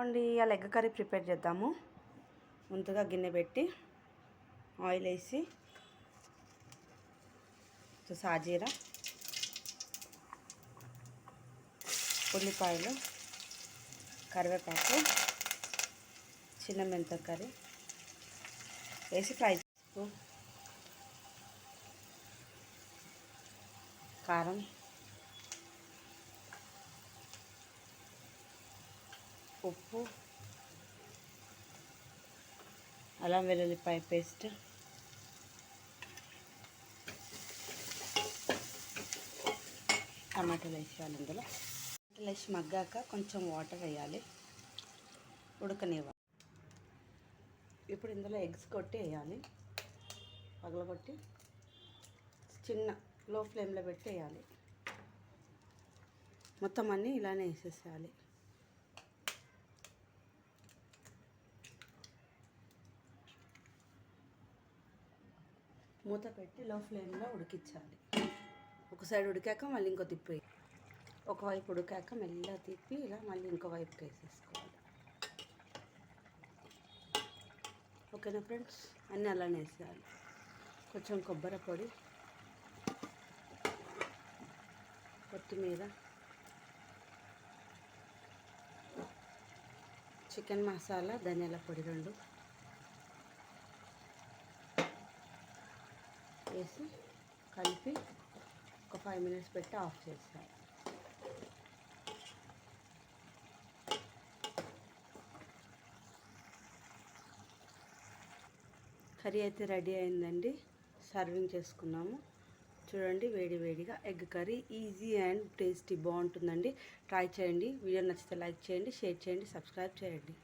అండి ఇవాళ egg curry prepare చేద్దాము. ముందుగా గిన్నె పెట్టి ఆయిల్ వేసి సాజీరా ఉల్లిపాయలు కరివేపాకు చిన్న మెంత కర్రీ వేసి ఫ్రై కారం ఉప్పు అల్లం వెల్లుల్లిపాయ పేస్ట్ టమాటాలు వేసేయాలి ఇందులో. టమాటాలు వేసి మగ్గాక కొంచెం వాటర్ వేయాలి. ఉడకనివ్వాలి. ఇప్పుడు ఇందులో ఎగ్స్ కొట్టి వేయాలి. పగలగొట్టి చిన్న లో ఫ్లేమ్లో పెట్టి వేయాలి. మొత్తం అన్నీ ఇలానే వేసేసేయాలి. మూత పెట్టి లో ఫ్లేమ్లో ఉడికించాలి. ఒక సైడ్ ఉడికాక మళ్ళీ ఇంకో తిప్పి. ఒకవైపు ఉడికాక మెల్లగా తిప్పి ఇలా మళ్ళీ ఇంకో వైపుకి వేసేసుకోవాలి. ఓకేనా ఫ్రెండ్స్ అన్నీ అలానే వేసేయాలి. కొంచెం కొబ్బరి పొడి కొత్తిమీర చికెన్ మసాలా ధనియాల పొడి రెండు. వేసి కలిపి ఒక ఫైవ్ మినిట్స్ పెట్టి ఆఫ్ చేస్తాను కర్రీ అయితే రెడీ అయిందండి. సర్వింగ్ చేసుకున్నాము. చూడండి వేడి వేడిగా egg curry easy and tasty బాగుంటుందండి. ట్రై చేయండి. వీడియో నచ్చితే లైక్ చేయండి షేర్ చేయండి సబ్స్క్రైబ్ చేయండి.